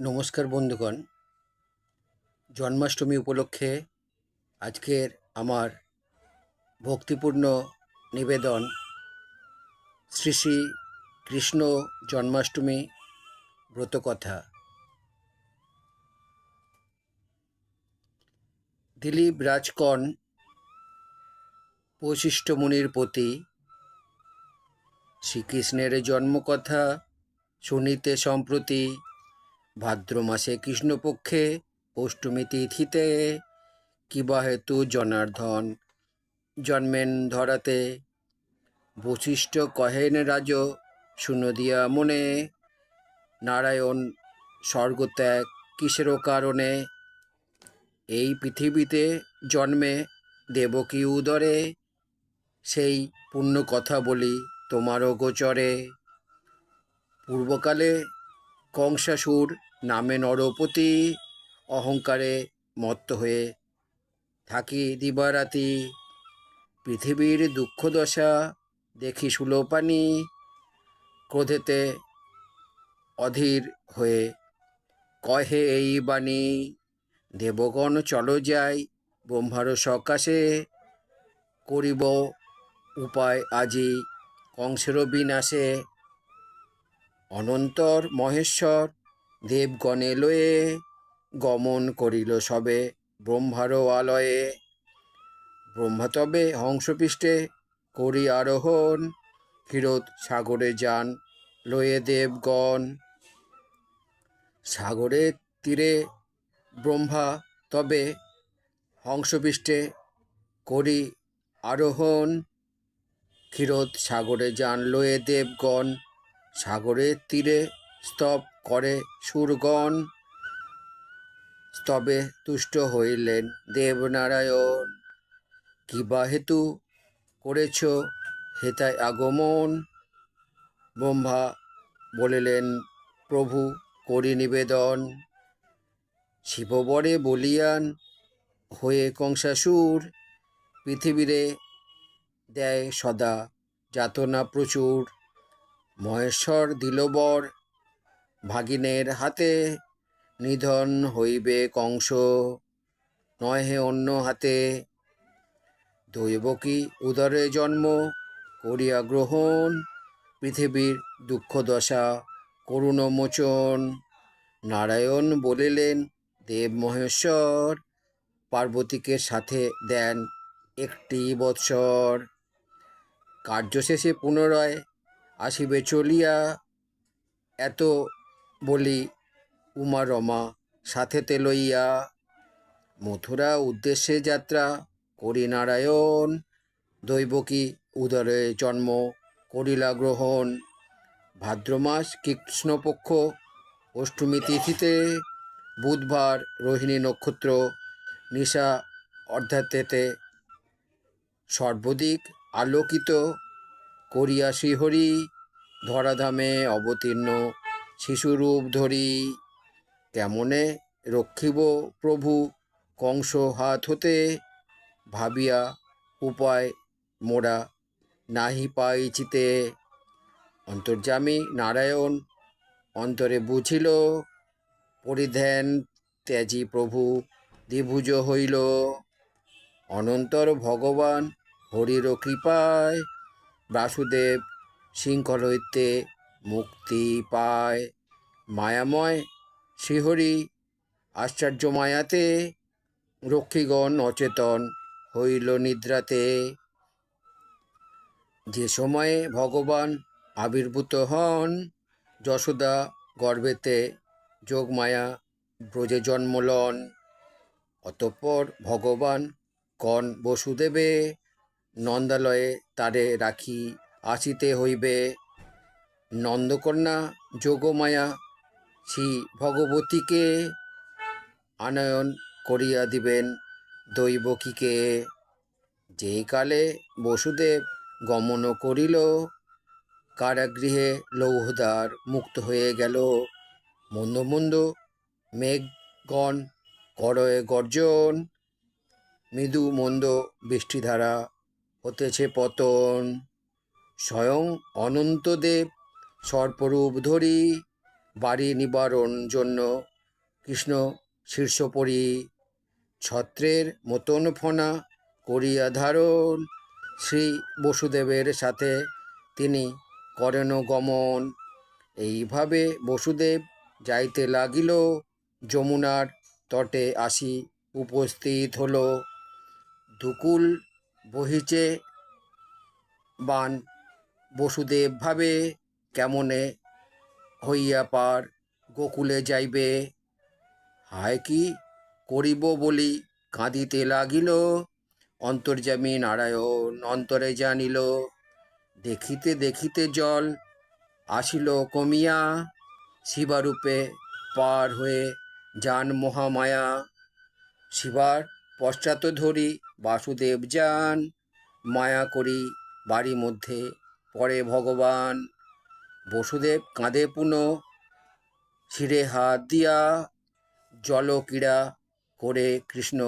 নমস্কার বন্ধুগণ। জন্মাষ্টমী উপলক্ষে আজকের আমার ভক্তিপূর্ণ নিবেদন শ্রী শ্রী কৃষ্ণ জন্মাষ্টমী ব্রতকথা। দিলীপ রাজকন বৈশিষ্ট্য মুনির প্রতি শ্রীকৃষ্ণের জন্মকথা শুনিতে সম্প্রতি ভাদ্র মাসে কৃষ্ণপক্ষে, অষ্টমী তিথিতে কিবা হেতু জনার্ধন জন্মেন ধরাতে। বশিষ্ঠ কহেন রাজ শুনদিয়া মনে, নারায়ণ স্বর্গত্যাগ কিসের কারণে? এই পৃথিবীতে জন্মে দেবকী উদরে, সেই পুণ্য কথা বলি তোমারও গোচরে। পূর্বকালে কংসাসুর নামে নরপতি, অহংকারে মত্ত হয়ে থাকি দিবারাতি। পৃথিবীর দুঃখ দশা দেখি সুলোপানি, ক্রোধেতে অধীর হয়ে কহে এই বাণী, দেবগণ চলো যাই, ব্রহ্মার সকাশে করিব উপায় আজি, কংসের বিনাশে অনন্তর মহেশ্বর দেবগণে লয়ে গমন করিল সবে ব্রহ্মার আলয়ে ব্রহ্মা তবে হংসপৃষ্ঠে করি আরোহণ ক্ষীরোদ সাগরে যান লয়ে দেবগণ। সাগরের তীরে ব্রহ্মা তবে হংসপৃষ্ঠে করি আরোহণ ক্ষীরোদ সাগরে যান লয়ে দেবগণ। সাগরের তীরে স্তব করে সুরগণ। স্তবে তুষ্ট হইলেন দেবনারায়ণ। কিবা হেতু করেছ হেতায় আগমন? ব্রহ্মা বলিলেন, প্রভু, করি নিবেদন। শিববরে বলিয়ান হয়ে কংসাসুর পৃথিবীরে দেয় সদা, যাতনা প্রচুর। মহেশ্বর দিলবর ভাগিনের হাতে নিধন হইবে কংস। নহে অন্য হাতে দৈবকী উদরে জন্ম করিয়া গ্রহণ? পৃথিবীর দুঃখ দশা করুণমোচন নারায়ণ বলিলেন, দেব মহেশ্বর, পার্বতীকে সাথে দেন একটি বৎসর। কার্যশেষে পুনরায় আসিবে চলিয়া, এত বলি উমা রমা সাথেতে লইয়া, মথুরা উদ্দেশ্যে যাত্রা করি নারায়ণ দৈবকী উদরে জন্ম করিলা গ্রহণ, ভাদ্র মাস কৃষ্ণপক্ষ, অষ্টমী তিথিতে, বুধবার রোহিণী নক্ষত্র, নিশা অর্ধাতেতে সর্বদিক আলোকিত করিয়া শ্রীহরি ধরাধামে অবতীর্ণ, শিশুরূপ ধরি, কেমনে রক্ষিব প্রভু? কংস হাত হতে ভাবিয়া উপায় মোরা নাহি পাইচিতে অন্তর্যামী নারায়ণ অন্তরে বুঝিল, পরিধ্যান ত্যাজি প্রভু, দ্বিভুজ হইল। অনন্তর ভগবান হরির কৃপায় বাসুদেব শৃঙ্খল হইতে মুক্তি পায়। মায়াময় শ্রীহরি আশ্চর্য মায়াতে রক্ষীগণ অচেতন হইল নিদ্রাতে। যে সময়ে ভগবান আবির্ভূত হন, যশোদা গর্ভেতে যোগমায়া ব্রজে জন্মলন অতঃপর ভগবান কন বসুদেবে, নন্দালয়ে তারে রাখি আসিতে হইবে। নন্দকন্যা, যোগমায়া, শ্রী ভগবতীকে আনয়ন করিয়া দিবেন দৈবকীকে। যেই কালে বসুদেব গমন করিল, কারাগৃহে লৌহদার মুক্ত হয়ে গেল। মন্দ মন্দ মেঘগণ, করয়ে গর্জন, মৃদু মন্দ বৃষ্টিধারা হতেছে পতন। স্বয়ং অনন্তদেব সর্পরূপ ধরি বাড়ি নিবারণ জন্য। কৃষ্ণ শীর্ষপরি ছত্রের মতন ফনা করিয়া ধারণ। শ্রী বসুদেবের সাথে তিনি করেন গমন। এইভাবে বসুদেব যাইতে লাগিল, যমুনার তটে আসি উপস্থিত হলো। দুকুল বহিচে বান বসুদেব ভাবে কেমনে হইয়া পার? গোকুলে যাইবে? হায় কি করিব বলি কাঁদিতে লাগিল। অন্তর্যামী নারায়ণ অন্তরে জানিল, দেখিতে দেখিতে জল আসিল কমিয়া, শিবারূপে পার হয়ে যান মহামায়া। শিবার পশ্চাৎ ধরি বাসুদেব যান, মায়া করি বাড়ি মধ্যে পড়ে ভগবান বসুদেব কাঁধে পুনঃ শিরে হাত দিয়া জলক্রীড়া করে কৃষ্ণ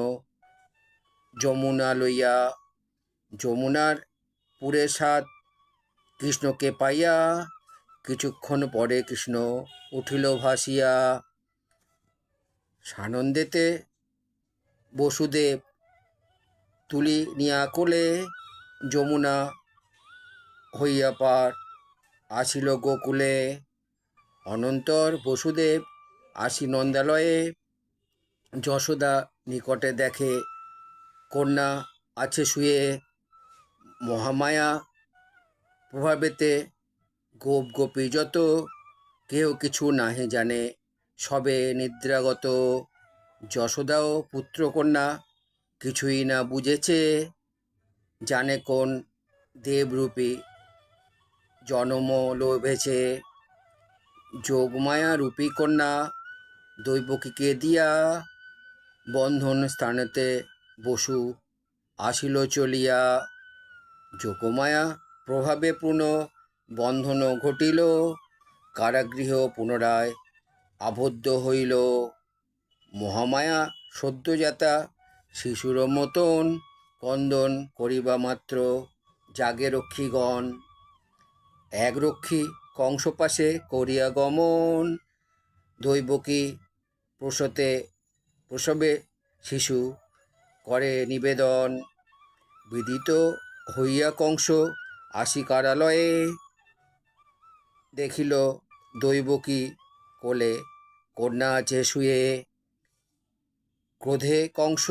যমুনা লইয়া, যমুনার পুরে সাত কৃষ্ণকে পাইয়া কিছুক্ষণ পরে কৃষ্ণ উঠিল ভাসিয়া। সানন্দেতে বসুদেব তুলি নিয়া কোলে যমুনা হইয়া পার। আসিল গোকুলে। অনন্তর বসুদেব আসি নন্দালয়ে। যশোদা নিকটে দেখে, কন্যা, আছে শুয়ে। মহামায়া, প্রভাবেতে গোপ গোপী যত কেউ কিছু নাহে জানে। সবে নিদ্রাগত। যশোদাও পুত্রকন্যা কিছুই না বুঝেছে। জানে কোন দেবরূপী। জনম লোভেছে যোগমায়া রূপী কন্যা, দৈবকীকে দিয়া বন্ধন স্থানেতে বসু আসিল চলিয়া। যোগমায়া প্রভাবে পূর্ণ বন্ধন ঘটিল, কারাগৃহ পুনরায় আবদ্ধ হইল। মহামায়া সদ্যজাতা শিশুর মতন কন্দন করিবা মাত্র জাগে রক্ষীগণ এক রক্ষী কংস পাশে করিয়া গমন। দৈবকী প্রসতে, প্রসবে শিশু করে নিবেদন। বিদিত হইয়া কংস আসি কারালয়ে। দেখিল দৈবকী কোলে কন্যা আছে শুয়ে। ক্রোধে কংস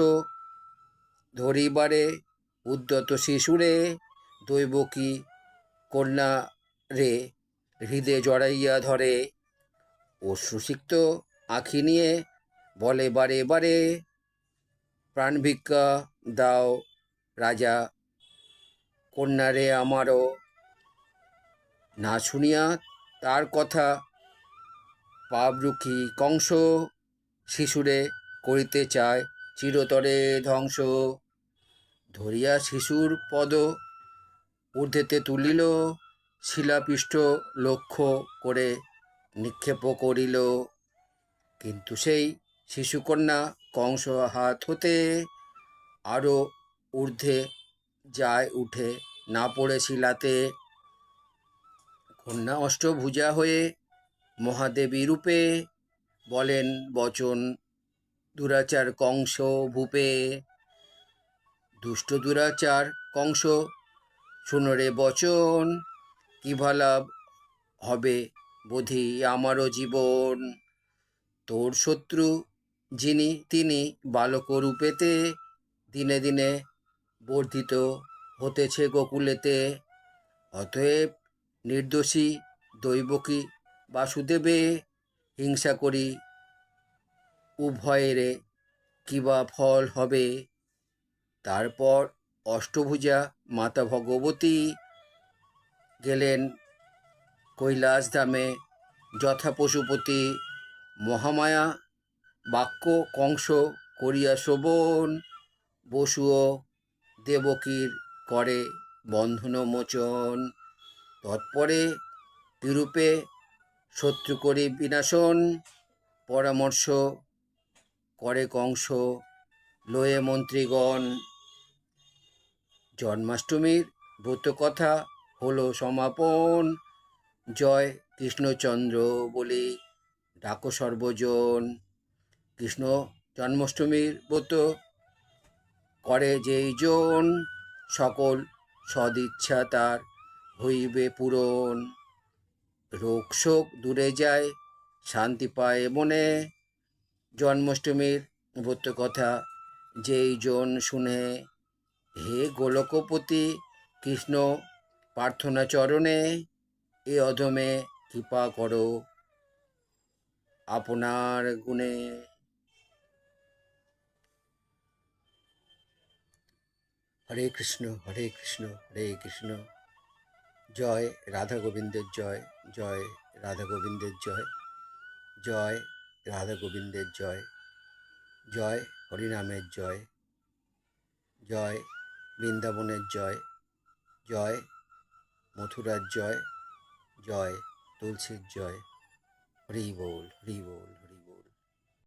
ধরিবারে, উদ্যত শিশুরে দৈবকী কন্যা রে হৃদে জড়াইয়া ধরে। ও অশ্রুসিক্ত আঁখি নিয়ে বলে, বারে বারে প্রাণ ভিক্ষা দাও রাজা কন্যারে আমারও। না শুনিয়া তার কথা পাবরুখী কংস শিশুরে করিতে চায়, চিরতরে ধ্বংস। ধরিয়া শিশুর পদ ঊর্ধ্বেতে তুলিল শিলাপৃষ্ঠ লক্ষ্য করে নিক্ষেপ করিল। কিন্তু সেই শিশুকন্যা কংস হাত হতে আরও ঊর্ধ্বে যায় উঠে না পড়ে শিলাতে। কন্যা অষ্টভুজা হয়ে মহাদেবী রূপে বলেন, বচন, দুরাচার কংস ভূপে। দুষ্ট দুরাচার কংস শুনরে বচন কি ভালাভ হবে বোধি আমারও জীবন। তোর শত্রু যিনি তিনি বালক রূপেতে দিনে দিনে বর্ধিত হতেছে গোকুলেতে। অতএব নির্দোষী দৈবকী বাসুদেবে হিংসা করি, উভয়েরে কিবা ফল হবে? তারপর অষ্টভুজা মাতা ভগবতী গেলেন কৈলাস ধামে যথা পশুপতি মহামায়া বাক্য কংস করিয়া শ্রবণ বসুও দেবকীর করে বন্ধন মোচন তৎপরে বিরূপে শত্রু করি বিনাশন, পরামর্শ করে কংস লয়ে মন্ত্রীগণ। জন্মাষ্টমীর ব্রতকথা হলো সমাপন। জয় কৃষ্ণচন্দ্র বলি ডাকো সর্বজন। কৃষ্ণ জন্মাষ্টমীর ব্রত করে যেই জন, সকল সদিচ্ছা তার হইবে পূরণ। রোগ শোক দূরে যায়, শান্তি পায় মনে। জন্মাষ্টমীর ব্রত কথা যেই জন শুনে, হে গোলকপতি, কৃষ্ণ প্রার্থনা চরণে, এ অধমে কৃপা করো। আপনার গুণে। হরে কৃষ্ণ হরে কৃষ্ণ হরে কৃষ্ণ। জয় রাধা গোবিন্দের জয় জয় রাধা গোবিন্দের জয় জয় রাধা গোবিন্দের জয় জয় হরিনামের জয় জয় বৃন্দাবনের জয় জয় মথুরার জয় জয় তুলসীর জয় হরি বল হরি বল